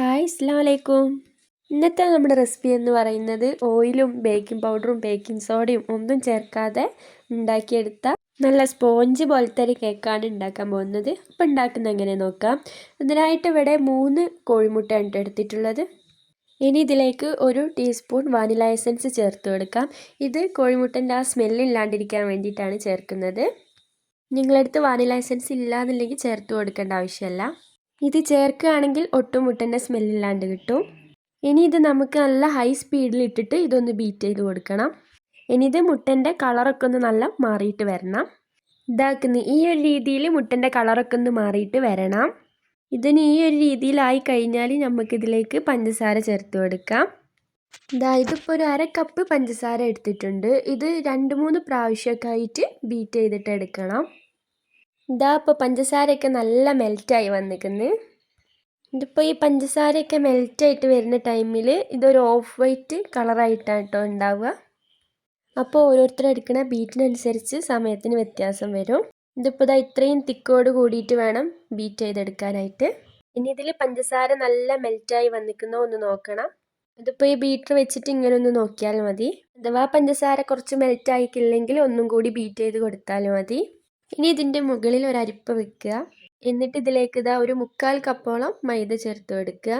Hi അസ്സാം വലൈക്കും ഇന്നത്തെ നമ്മുടെ റെസിപ്പി എന്ന് പറയുന്നത് ഓയിലും ബേക്കിംഗ് പൗഡറും ബേക്കിംഗ് സോഡയും ഒന്നും ചേർക്കാതെ ഉണ്ടാക്കിയെടുത്ത നല്ല സ്പോഞ്ച് പോലത്തെ ഒരു കേക്കാണ് ഉണ്ടാക്കാൻ പോകുന്നത്. അപ്പോൾ ഉണ്ടാക്കുന്ന എങ്ങനെ നോക്കാം. അതിനായിട്ട് ഇവിടെ മൂന്ന് കോഴിമുട്ടയാണ് എടുത്തിട്ടുള്ളത്. ഇനി ഇതിലേക്ക് ഒരു ടീസ്പൂൺ വാനില എസൻസ് ചേർത്ത് കൊടുക്കാം. ഇത് കോഴിമുട്ടന്റെ ആ സ്മെല്ലില്ലാണ്ടിരിക്കാൻ വേണ്ടിയിട്ടാണ് ചേർക്കുന്നത്. നിങ്ങളടുത്ത് വാനില എസൻസ് ഇല്ല എന്നുണ്ടെങ്കിൽ ചേർത്ത് കൊടുക്കേണ്ട ആവശ്യമില്ല. ഇത് ചേർക്കുകയാണെങ്കിൽ ഒട്ടും മുട്ടന്റെ സ്മെല്ലില്ലാണ്ട് കിട്ടും. ഇനി ഇത് നമുക്ക് നല്ല ഹൈ സ്പീഡിൽ ഇട്ടിട്ട് ഇതൊന്ന് ബീറ്റ് ചെയ്ത് കൊടുക്കണം. ഇനി ഇത് മുട്ടന്റെ കളറൊക്കെ ഒന്ന് നല്ല മാറിയിട്ട് വരണം. ഇതാക്കുന്ന ഈ ഒരു രീതിയിൽ മുട്ടന്റെ കളറൊക്കെ ഒന്ന് മാറിയിട്ട് വരണം. ഇതിന് ഈ ഒരു രീതിയിലായി കഴിഞ്ഞാൽ നമുക്കിതിലേക്ക് പഞ്ചസാര ചേർത്ത് കൊടുക്കാം. ഇതാ ഇതിപ്പോൾ ഒരു അര കപ്പ് പഞ്ചസാര എടുത്തിട്ടുണ്ട്. ഇത് രണ്ട് മൂന്ന് പ്രാവശ്യമൊക്കെ ആയിട്ട് ബീറ്റ് ചെയ്തിട്ട് എടുക്കണം. ഇതാ ഇപ്പോൾ പഞ്ചസാരയൊക്കെ നല്ല മെൽറ്റായി വന്നിരിക്കുന്നു ഇതിപ്പോൾ ഈ പഞ്ചസാരയൊക്കെ മെൽറ്റായിട്ട് വരുന്ന ടൈമിൽ ഇതൊരു ഓഫ് വൈറ്റ് കളറായിട്ടാണ് കേട്ടോ ഉണ്ടാവുക. അപ്പോൾ ഓരോരുത്തർ എടുക്കുന്ന ബീറ്റിനനുസരിച്ച് സമയത്തിന് വ്യത്യാസം വരും. ഇതിപ്പോൾ ഇതാ ഇത്രയും തിക്കോട് കൂടിയിട്ട് വേണം ബീറ്റ് ചെയ്തെടുക്കാനായിട്ട്. ഇനി ഇതിൽ പഞ്ചസാര നല്ല മെൽറ്റായി വന്നിരിക്കുന്നോ ഒന്ന് നോക്കണം. ഇതിപ്പോൾ ഈ ബീറ്റർ വെച്ചിട്ട് ഇങ്ങനെ ഒന്ന് നോക്കിയാൽ മതി. അഥവാ പഞ്ചസാര കുറച്ച് മെൽറ്റായിക്കില്ലെങ്കിൽ ഒന്നും കൂടി ബീറ്റ് ചെയ്ത് കൊടുത്താൽ മതി. ഇനി ഇതിന്റെ മുകളിൽ ഒരു അരിപ്പ വെക്കുക. എന്നിട്ട് ഇതിലേക്ക് ഇതാ ഒരു മുക്കാൽ കപ്പോളം മൈദ ചേർത്ത് കൊടുക്കുക.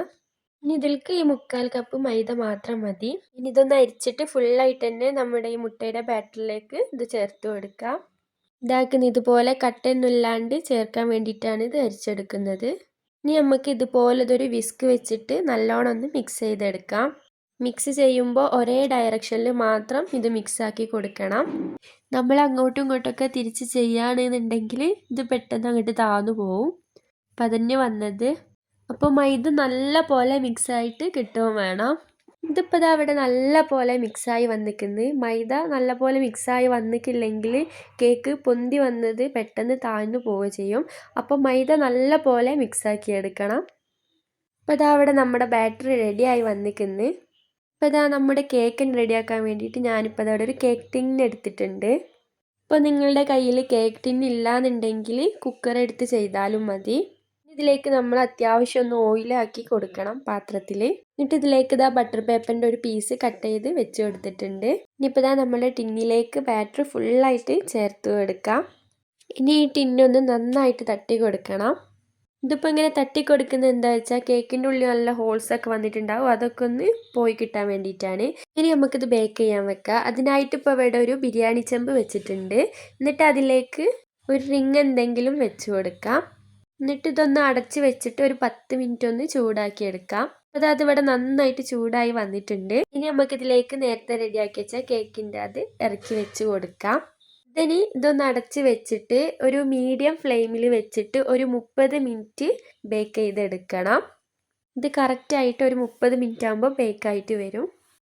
ഇനി ഇതിൽക്ക് ഈ മുക്കാൽ കപ്പ് മൈദ മാത്രം മതി. ഇനി ഇതൊന്ന് അരിച്ചിട്ട് ഫുള്ളായിട്ട് തന്നെ നമ്മുടെ ഈ മുട്ടയുടെ ബാറ്ററിലേക്ക് ഇത് ചേർത്ത് കൊടുക്കുക. ഇതാക്കുന്ന ഇതുപോലെ കട്ടയൊന്നുമില്ലാണ്ട് ചേർക്കാൻ വേണ്ടിയിട്ടാണ് ഇത് അരിച്ചെടുക്കുന്നത്. ഇനി നമുക്ക് ഇതുപോലെ ഇതൊരു വിസ്ക് വെച്ചിട്ട് നല്ലോണം ഒന്ന് മിക്സ് ചെയ്തെടുക്കാം. മിക്സ് ചെയ്യുമ്പോൾ ഒരേ ഡയറക്ഷനിൽ മാത്രം ഇത് മിക്സാക്കി കൊടുക്കണം. നമ്മൾ അങ്ങോട്ടും ഇങ്ങോട്ടൊക്കെ തിരിച്ച് ചെയ്യുകയാണെന്നുണ്ടെങ്കിൽ ഇത് പെട്ടെന്ന് അങ്ങോട്ട് താന്നു പോവും. അതന്നെ വന്നത്. അപ്പോൾ മൈദ നല്ല പോലെ മിക്സായിട്ട് കിട്ടുകയും വേണം. ഇതിപ്പോൾ ഇതാ അവിടെ നല്ല പോലെ മിക്സായി വന്നിക്കുന്നത് മൈദ നല്ല പോലെ മിക്സായി വന്നിട്ടില്ലെങ്കിൽ കേക്ക് പൊന്തി വന്നത് പെട്ടെന്ന് താഴ്ന്നു പോവുക ചെയ്യും. അപ്പോൾ മൈദ നല്ല പോലെ മിക്സാക്കി എടുക്കണം. അപ്പോൾ ഇതാ അവിടെ നമ്മുടെ ബാറ്ററി റെഡിയായി വന്നിക്കുന്നത് ഇപ്പോൾ ഇതാ നമ്മുടെ കേക്ക് റെഡിയാക്കാൻ വേണ്ടിയിട്ട് ഞാനിപ്പോൾ അതവിടെ ഒരു കേക്ക് ടിൻ എടുത്തിട്ടുണ്ട്. ഇപ്പോൾ നിങ്ങളുടെ കയ്യിൽ കേക്ക് ടിൻ ഇല്ലാന്നുണ്ടെങ്കിൽ കുക്കർ എടുത്ത് ചെയ്താലും മതി. ഇതിലേക്ക് നമ്മൾ അത്യാവശ്യം ഒന്ന് ഓയിലാക്കി കൊടുക്കണം പാത്രത്തിൽ എന്നിട്ട് ഇതിലേക്ക് ഇതാ ബട്ടർ പേപ്പറിന്റെ ഒരു പീസ് കട്ട് ചെയ്ത് വെച്ച് കൊടുത്തിട്ടുണ്ട്. ഇനിയിപ്പോൾ ഇതാ നമ്മുടെ ടിന്നിലേക്ക് ബാറ്റർ ഫുള്ളായിട്ട് ചേർത്ത് കൊടുക്കാം ഇനി ഈ ടിന്നൊന്ന് നന്നായിട്ട് തട്ടി കൊടുക്കണം. ഇതിപ്പോൾ ഇങ്ങനെ തട്ടി കൊടുക്കുന്നത് എന്താ വെച്ചാൽ കേക്കിന്റെ ഉള്ളിൽ നല്ല ഹോൾസ് ഒക്കെ വന്നിട്ടുണ്ടാവും. അതൊക്കെ ഒന്ന് പോയി കിട്ടാൻ വേണ്ടിയിട്ടാണ്. ഇനി നമുക്കിത് ബേക്ക് ചെയ്യാൻ വെക്കാം. അതിനായിട്ട് ഇപ്പോൾ ഇവിടെ ഒരു ബിരിയാണി ചെമ്പ് വെച്ചിട്ടുണ്ട്. എന്നിട്ട് അതിലേക്ക് ഒരു റിങ് എന്തെങ്കിലും വെച്ച് കൊടുക്കാം. എന്നിട്ട് ഇതൊന്ന് അടച്ച് വെച്ചിട്ട് ഒരു പത്ത് മിനിറ്റ് ഒന്ന് ചൂടാക്കി എടുക്കാം. അതായത് ഇവിടെ നന്നായിട്ട് ചൂടായി വന്നിട്ടുണ്ട്. ഇനി നമുക്കിതിലേക്ക് നേരത്തെ റെഡിയാക്കി വെച്ചാൽ കേക്കിന്റെ അത് ഇറക്കി വെച്ച് കൊടുക്കാം. ഇതിനി ഇതൊന്ന് അടച്ച് വെച്ചിട്ട് ഒരു മീഡിയം ഫ്ലെയിമിൽ വെച്ചിട്ട് ഒരു മുപ്പത് മിനിറ്റ് ബേക്ക് ചെയ്തെടുക്കണം. ഇത് കറക്റ്റായിട്ട് ഒരു മുപ്പത് മിനിറ്റ് ആകുമ്പോൾ ബേക്കായിട്ട് വരും.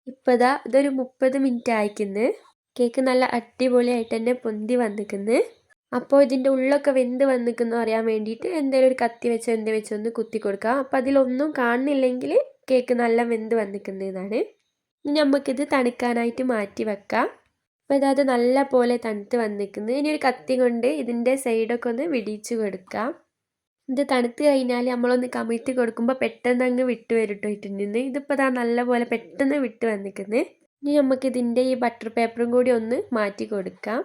ഇപ്പോൾ ഇതാ ഇതൊരു മുപ്പത് മിനിറ്റ് ആയിക്കുന്നു. കേക്ക് നല്ല അടിപൊളിയായിട്ട് തന്നെ പൊന്തി വന്നിക്കുന്നു. അപ്പോൾ ഇതിന്റെ ഉള്ളൊക്കെ വെന്ത് വന്നിക്കുന്നു അറിയാൻ വേണ്ടിയിട്ട് എന്തെങ്കിലും ഒരു കത്തി വെച്ചോ എന്ത് വെച്ചോ ഒന്ന് കുത്തി കൊടുക്കാം. അപ്പോൾ അതിലൊന്നും കാണുന്നില്ലെങ്കിൽ കേക്ക് നല്ല വെന്ത് വന്നിക്കുന്നതാണ് ഇനി നമുക്കിത് തണുക്കാനായിട്ട് മാറ്റി വെക്കാം. അപ്പോൾ ഇതത് നല്ല പോലെ തണുത്ത് വന്നിരിക്കുന്നു. ഇനി ഒരു കത്തി കൊണ്ട് ഇതിന്റെ സൈഡൊക്കെ ഒന്ന് വിടിച്ചു കൊടുക്കാം. ഇത് തണുത്ത് കഴിഞ്ഞാൽ നമ്മളൊന്ന് കമിഴ്ത്തി കൊടുക്കുമ്പോൾ പെട്ടെന്ന് അങ്ങ് വിട്ട് വരും ഇട്ടിട്ടുണ്ട് ഇതിപ്പോൾ ഇതാ നല്ല പോലെ പെട്ടെന്ന് വിട്ട് വന്നിരിക്കുന്നത് ഇനി നമുക്ക് ഇതിന്റെ ഈ ബട്ടർ പേപ്പറും കൂടി ഒന്ന് മാറ്റി കൊടുക്കാം.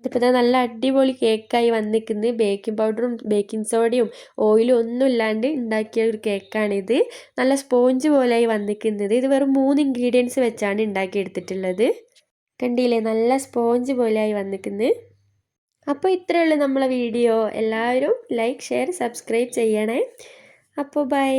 ഇതിപ്പോൾ ഇതാ നല്ല അടിപൊളി കേക്കായി വന്നിരിക്കുന്നത് ബേക്കിംഗ് പൗഡറും ബേക്കിംഗ് സോഡയും ഓയിലും ഒന്നും ഇല്ലാണ്ട് ഉണ്ടാക്കിയ ഒരു കേക്കാണിത് നല്ല സ്പോഞ്ച് പോലെയായി വന്നിരിക്കുന്നത്. ഇത് വെറും മൂന്ന് ഇൻഗ്രീഡിയൻസ് വെച്ചാണ് ഉണ്ടാക്കിയെടുത്തിട്ടുള്ളത് കണ്ടില്ലേ? നല്ല സ്പോഞ്ച് പോലെയായി വന്നിരിക്കുന്നത് അപ്പോൾ ഇത്രയേ ഉള്ളൂ നമ്മളെ വീഡിയോ. എല്ലാവരും ലൈക്ക് ഷെയർ സബ്സ്ക്രൈബ് ചെയ്യണേ. അപ്പോൾ ബൈ.